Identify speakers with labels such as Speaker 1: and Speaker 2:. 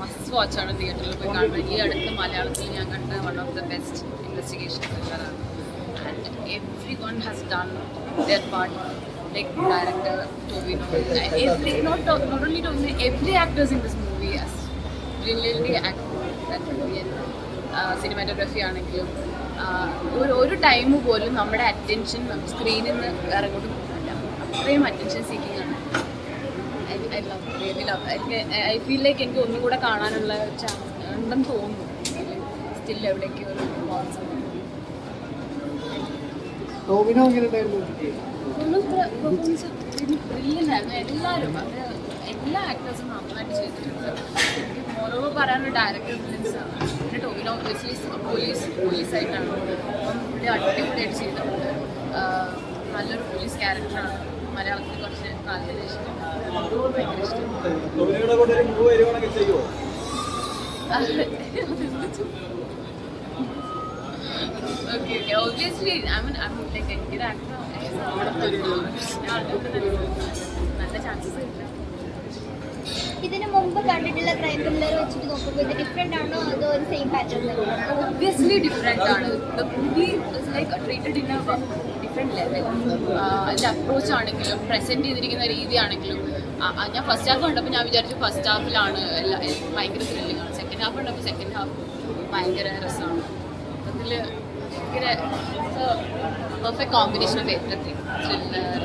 Speaker 1: Must watch ആണ് തിയേറ്ററിൽ പോയി കാണുന്നത്. ഈ അടുത്ത് മലയാളത്തിൽ ഞാൻ കണ്ട one of the best investigation ത്രില്ലറാണ് and every one has done their part like director Tovino every not not only Tovino every actors in this movie has brilliantly act cinematography ആണെങ്കിലും ഒരു ഒരു ടൈം പോലും നമ്മുടെ അറ്റൻഷൻ സ്ക്രീനിൽ നിന്ന് വേറെ എങ്ങോട്ടും പോകുന്നില്ല അത്രയും അറ്റൻഷൻ സീക്കിംഗ് ആണ്. എനിക്ക് ഐ ഫീൽ ലൈക്ക് എനിക്ക് ഒന്നും കൂടെ കാണാനുള്ള ചാൻസ് ഉണ്ടെന്ന് തോന്നുന്നു. സ്റ്റിൽ എവിടേക്ക് ഒരു പെർഫോമൻസ് എല്ലാവരും എല്ലാ ആക്ടേഴ്സും നന്നായിട്ട് ചെയ്തിട്ടുണ്ട്. ഡയറക്ടർ ബ്രില്യൻസ് ആണ്. പിന്നെ ടോവിനോ ഒബ്വിയസ്ലി പോലീസ് പോലീസായിട്ടാണ് അപ്പം പുള്ളി അടിപൊളിയായിട്ട് ചെയ്തിട്ടുണ്ട്. ആഹ് നല്ലൊരു പോലീസ് ക്യാരക്ടറാണ് മലയാളത്തിൽ കുറച്ച് കാലത്തിന് ശേഷം ഭയങ്കര നല്ല ചാൻസസ്
Speaker 2: ഇതിനു മുമ്പ് കണ്ടിട്ടുള്ള ക്രൈം ത്രില്ലർ വെച്ചിട്ട് നോക്കുമ്പോൾ ഇത് ഡിഫറെന്റ് ആണോ അതോ ഒരു സെയിം പാറ്റേൺ
Speaker 1: ഒബ്വിയസ്ലി ഡിഫറെന്റ് ആണ്. The movie is like treated in a different level അതിന്റെ അപ്രോച്ച് ആണെങ്കിലും പ്രസന്റ് ചെയ്തിരിക്കുന്ന രീതി ആണെങ്കിലും ഞാൻ ഫസ്റ്റ് ഹാഫ് കണ്ടപ്പോൾ ഞാൻ വിചാരിച്ചു ഫസ്റ്റ് ഹാഫിലാണ് ഭയങ്കര ത്രില്ലിംഗ് ആണ്. സെക്കൻഡ് ഹാഫ് കണ്ടപ്പോൾ സെക്കൻഡ് ഹാഫ് ഭയങ്കര രസമാണ് അതിൽ ഭയങ്കര perfect combination of everything thriller